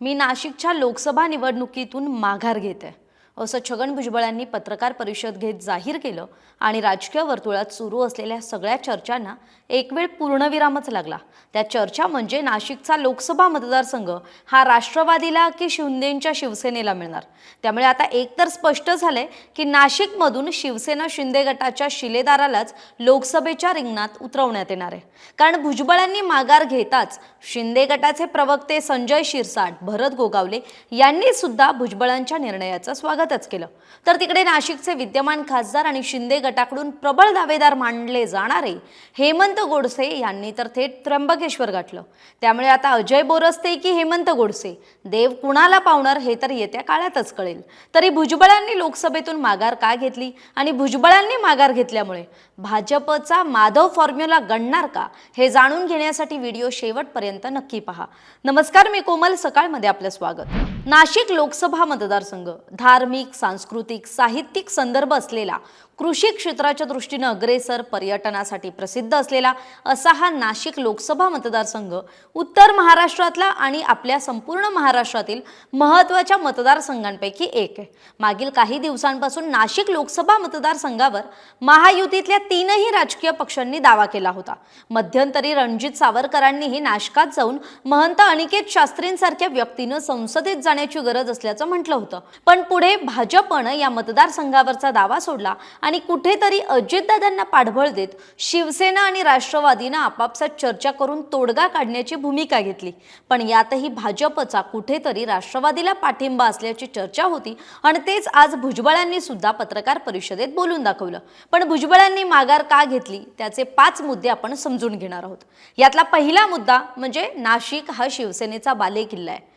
मी नाशिकच्या लोकसभा निवडणुकीतून माघार घेते. असं छगन भुजबळांनी पत्रकार परिषद घेत जाहीर केलं आणि राजकीय वर्तुळात सुरू असलेल्या सगळ्या चर्चांना एक वेळ पूर्णविरामच लागला. त्या चर्चा म्हणजे नाशिकचा लोकसभा मतदारसंघ हा राष्ट्रवादीला की शिंदेंच्या शिवसेनेला मिळणार? त्यामुळे आता एकतर स्पष्ट झालंय की नाशिकमधून शिवसेना शिंदे गटाच्या शिलेदारालाच लोकसभेच्या रिंगणात उतरवण्यात येणार आहे. कारण भुजबळांनी माघार घेताच शिंदे गटाचे प्रवक्ते संजय शिरसाट भरत गोगावले यांनी सुद्धा भुजबळांच्या निर्णयाचं स्वागतच केलं. तर तिकडे नाशिकचे विद्यमान खासदार आणि शिंदे गटाकडून प्रबळ दावेदार मानले जाणारे हेमंत गोडसे यांनी तर थेट त्र्यंबकेश्वर गाठलं. त्यामुळे आता अजय बोरसते की हेमंत गोडसे? देव कुणाला पावणार हे तर येत्या काळातच कळेल. तरी भुजबळांनी लोकसभेतून माघार का घेतली आणि भुजबळांनी माघार घेतल्यामुळे? भाजपचा माधव फॉर्म्युला गणणार का? हे जाणून घेण्यासाठी व्हिडिओ शेवटपर्यंत नक्की पहा. नमस्कार मी कोमल. सकाळमध्ये आपलं स्वागत. नाशिक लोकसभा मतदारसंघ धार्मिक सांस्कृतिक साहित्यिक संदर्भ असलेला कृषी क्षेत्राच्या दृष्टीनं अग्रेसर पर्यटनासाठी प्रसिद्ध असलेला असा हा नाशिक लोकसभा मतदारसंघ उत्तर महाराष्ट्रातला आणि आपल्या संपूर्ण महाराष्ट्रातील महत्त्वाच्या मतदारसंघांपैकी एक आहे. मागील काही दिवसांपासून नाशिक लोकसभा मतदारसंघावर महायुतीतल्या तीनही राजकीय पक्षांनी दावा केला होता. मध्यंतरी रणजित सावरकरांनीही नाशकात जाऊन महंत अनिकेत शास्त्रींसारख्या व्यक्तीनं संसदेत जाण्याची गरज असल्याचं म्हटलं होतं. पण पुढे भाजपनं या मतदारसंघावरचा दावा सोडला आणि कुठेतरी अजितदादांना पाठबळ देत शिवसेना आणि राष्ट्रवादीनं आपापसात चर्चा करून तोडगा काढण्याची भूमिका घेतली. पण यातही भाजपचा कुठेतरी राष्ट्रवादीला पाठिंबा असल्याची चर्चा होती आणि तेच आज भुजबळांनी सुद्धा पत्रकार परिषदेत बोलून दाखवलं. पण भुजबळांनी माघार का घेतली त्याचे पाच मुद्दे आपण समजून घेणार आहोत. यातला पहिला मुद्दा म्हणजे नाशिक हा शिवसेनेचा बालेकिल्ला आहे.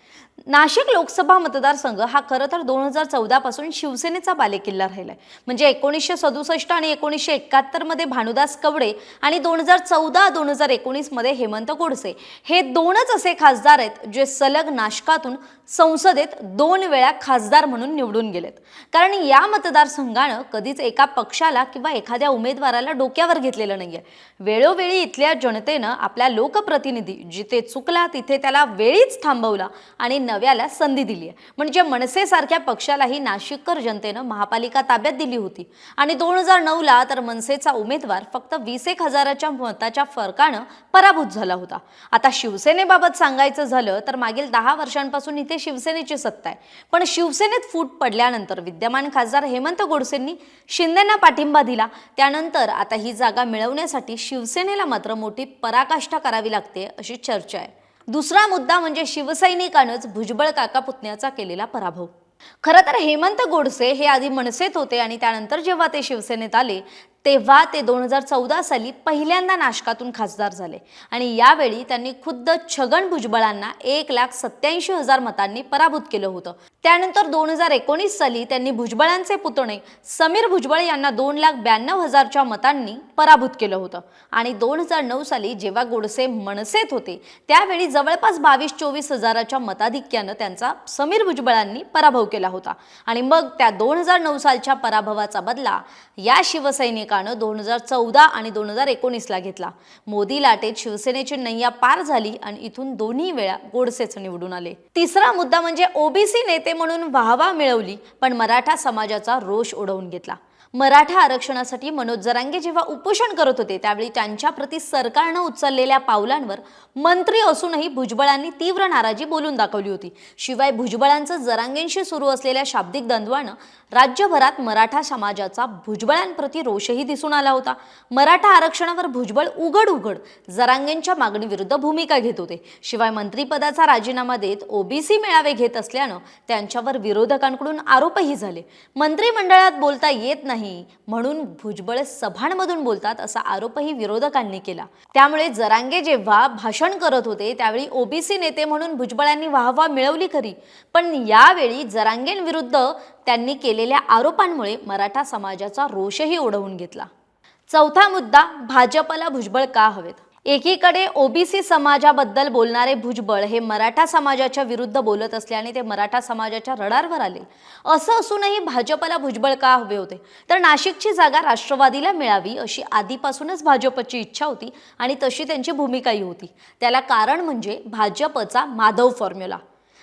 नाशिक लोकसभा मतदारसंघ हा खरं तर दोन हजार चौदापासून शिवसेनेचा बालेकिल्ला राहिलाय. म्हणजे एकोणीसशे सदुसष्ट आणि एकोणीसशे एकाहत्तरमध्ये भानुदास कवडे आणि दोन हजार चौदा दोन हजार एकोणीसमध्ये हेमंत गोडसे. हे दोनच असे खासदार आहेत जे सलग नाशकातून संसदेत दोन वेळा खासदार म्हणून निवडून गेलेत. कारण या मतदारसंघानं कधीच एका पक्षाला किंवा एखाद्या उमेदवाराला डोक्यावर घेतलेलं नाहीये. वेळोवेळी इथल्या जनतेनं आपल्या लोकप्रतिनिधी जिथे चुकला तिथे त्याला वेळीच थांबवला आणि नव्याला संधी दिली आहे म्हणजे मनसेसारख्या पक्षालाही नाशिककर जनतेनं महापालिका ताब्यात दिली होती. आणि दोन हजार नऊला तर मनसेचा उमेदवार फक्त वीस एक हजाराच्या मताच्या फरकानं पराभूत झाला होता. आता शिवसेनेबाबत सांगायचं झालं तर मागील दहा वर्षांपासून इथे शिवसेनेची सत्ता आहे. पण शिवसेनेत फूट पडल्यानंतर विद्यमान खासदार हेमंत गोडसेंनी शिंदेना पाठिंबा दिला. त्यानंतर आता ही जागा मिळवण्यासाठी शिवसेनेला मात्र मोठी पराकाष्ठा करावी लागते अशी चर्चा आहे. दुसरा मुद्दा म्हणजे शिवसैनिकानंच भुजबळ काका पुतण्याचा केलेला पराभव. खरं तर हेमंत गोडसे हे आधी मनसेत होते आणि त्यानंतर जेव्हा ते शिवसेनेत आले तेव्हा ते दोन हजार चौदा साली पहिल्यांदा नाशकातून खासदार झाले. आणि यावेळी त्यांनी खुद्द छगन भुजबळांना एक लाख सत्याऐंशी हजार मतांनी पराभूत केलं होतं. त्यानंतर दोन हजार एकोणीस साली त्यांनी भुजबळांचे पुतणे समीर भुजबळ यांना दोन लाख ब्याण्णव हजारच्या मतांनी पराभूत केलं होतं. आणि दोन हजार नऊ साली जेव्हा गोडसे मनसेत होते त्यावेळी जवळपास बावीस चोवीस हजाराच्या मताधिक्यानं त्यांचा समीर भुजबळांनी पराभव केला होता. आणि मग त्या दोन हजार नऊ सालच्या पराभवाचा बदला या शिवसैनिक शिवसैनिकानं दोन हजार चौदा आणि दोन हजार एकोणीसला घेतला. मोदी लाटेत शिवसेनेची नय्या पार झाली आणि इथून दोन्ही वेळा गोडसेच निवडून आले. तिसरा मुद्दा म्हणजे ओबीसी नेते म्हणून वाहवा मिळवली पण मराठा समाजाचा रोष उडवून घेतला. मराठा आरक्षणासाठी मनोज जरांगे जेव्हा उपोषण करत होते त्यावेळी त्यांच्याप्रती सरकारनं उचललेल्या पावलांवर मंत्री असूनही भुजबळांनी तीव्र नाराजी बोलून दाखवली होती. शिवाय भुजबळांचं जरांगेंशी सुरू असलेल्या शाब्दिक द्वंद्वानं राज्यभरात मराठा समाजाचा भुजबळांप्रती रोषही दिसून आला होता. मराठा आरक्षणावर भुजबळ उघड उघड जरांगेंच्या मागणीविरुद्ध भूमिका घेत होते. शिवाय मंत्रिपदाचा राजीनामा देत ओबीसी मेळावे घेत असल्यानं त्यांच्यावर विरोधकांकडून आरोपही झाले. मंत्रिमंडळात बोलता येत नाही म्हणून भुजबळ सभांमधून बोलतात असा आरोपही विरोधकांनी केला. त्यामुळे जरांगे जेव्हा भाषण करत होते त्यावेळी ओबीसी नेते म्हणून भुजबळांनी वाहवा मिळवली खरी. पण यावेळी जरांगेंविरुद्ध त्यांनी केलेल्या आरोपांमुळे मराठा समाजाचा रोषही ओढवून घेतला. चौथा मुद्दा भाजपला भुजबळ का हवेत? एकीकडे ओबीसी समाजाबद्दल बोलणारे भुजबळ हे मराठा समाजाच्या विरुद्ध बोलत असल्याने ते मराठा समाजाच्या रडारवर आले. असं असूनही भाजपला भुजबळ का हवे होते? तर नाशिकची जागा राष्ट्रवादीला मिळावी अशी आधीपासूनच भाजपची इच्छा होती आणि तशी त्यांची भूमिकाही होती. त्याला कारण म्हणजे भाजपचा माधव फॉर्म्युला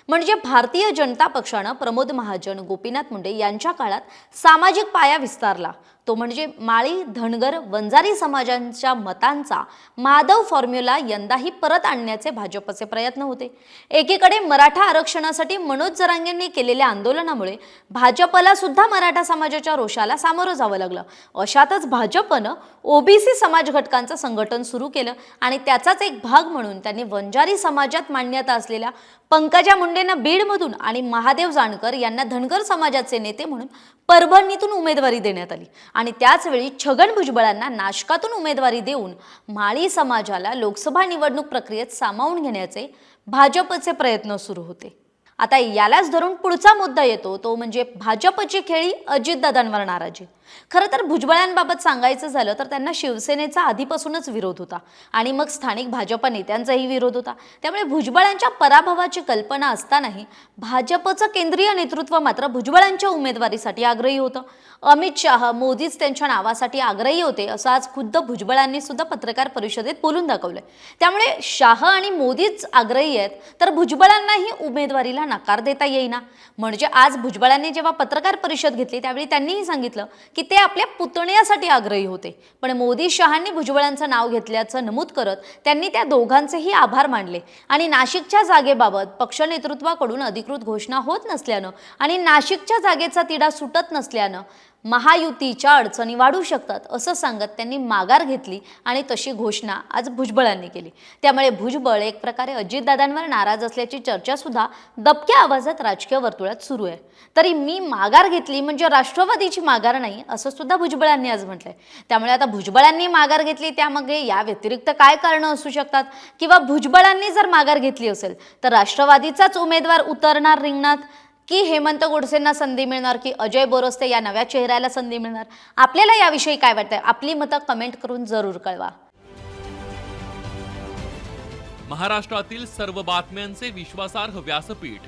म्हणजे भारतीय जनता पक्षानं प्रमोद महाजन गोपीनाथ मुंडे यांच्या काळात सामाजिक पाया विस्तारला. तो म्हणजे माळी धनगर वंजारी समाजांच्या मतांचा माधव फॉर्म्युला यंदाही परत आणण्याचे भाजपचे प्रयत्न होते. एकीकडे मराठा आरक्षणासाठी मनोज जरांगेंनी केलेल्या आंदोलनामुळे भाजपला सुद्धा मराठा समाजाच्या रोषाला सामोरं जावं लागलं. अशातच भाजपनं ओबीसी समाज घटकांचं संघटन सुरू केलं आणि त्याचाच एक भाग म्हणून त्यांनी वंजारी समाजात मान्यता असलेल्या पंकजा मुंडेंना बीडमधून आणि महादेव जानकर यांना धनगर समाजाचे नेते म्हणून परभणीतून उमेदवारी देण्यात आली. आणि त्याचवेळी छगन भुजबळांना नाशकातून उमेदवारी देऊन माळी समाजाला लोकसभा निवडणूक प्रक्रियेत सामावून घेण्याचे भाजपचे प्रयत्न सुरू होते. आता यालाच धरून पुढचा मुद्दा येतो तो म्हणजे भाजपची खेळी अजितदादांवर नाराजी. खरं तर भुजबळांबाबत सांगायचं झालं तर त्यांना शिवसेनेचा आधीपासूनच विरोध होता. आणि मग स्थानिक भाजप नेत्यांचाही विरोध होता. त्यामुळे भुजबळांच्या पराभवाची कल्पना असतानाही भाजपचं केंद्रीय नेतृत्व मात्र भुजबळांच्या उमेदवारीसाठी आग्रही होतं. अमित शाह मोदीच त्यांच्या नावासाठी आग्रही होते असं आज खुद्द भुजबळांनी सुद्धा पत्रकार परिषदेत बोलून दाखवलंय. त्यामुळे शाह आणि मोदीच आग्रही आहेत तर भुजबळांनाही उमेदवारीला नकार देता येईना. म्हणजे आज भुजबळांनी जेव्हा पत्रकार परिषद घेतली त्यावेळी त्यांनीही सांगितलं की की ते आपल्या पुतण्यासाठी आग्रही होते. पण मोदी शहांनी भुजबळांचं नाव घेतल्याचं नमूद करत त्यांनी त्या दोघांचेही आभार मानले. आणि नाशिकच्या जागेबाबत पक्ष नेतृत्वाकडून अधिकृत घोषणा होत नसल्यानं आणि नाशिकच्या जागेचा तिढा सुटत नसल्यानं महायुतीच्या अडचणी वाढू शकतात असं सांगत त्यांनी माघार घेतली आणि तशी घोषणा आज भुजबळांनी केली. त्यामुळे भुजबळ एक प्रकारे अजितदादांवर नाराज असल्याची चर्चा सुद्धा दबक्या आवाजात राजकीय वर्तुळात सुरू आहे. तरी मी माघार घेतली म्हणजे राष्ट्रवादीची माघार नाही असं सुद्धा भुजबळांनी आज म्हटलंय. त्यामुळे आता भुजबळांनी माघार घेतली त्यामागे या व्यतिरिक्त काय कारणं असू शकतात? किंवा भुजबळांनी जर माघार घेतली असेल तर राष्ट्रवादीचाच उमेदवार उतरणार रिंगणात? की हेमंत गोडसेंना संधी मिळणार? की अजय बोरस्ते या नव्या चेहऱ्याला संधी मिळणार? आपल्याला याविषयी काय वाटतंय? आपली मतं कमेंट करून जरूर कळवा. महाराष्ट्रातील सर्व बातम्यांचे विश्वासार्ह व्यासपीठ.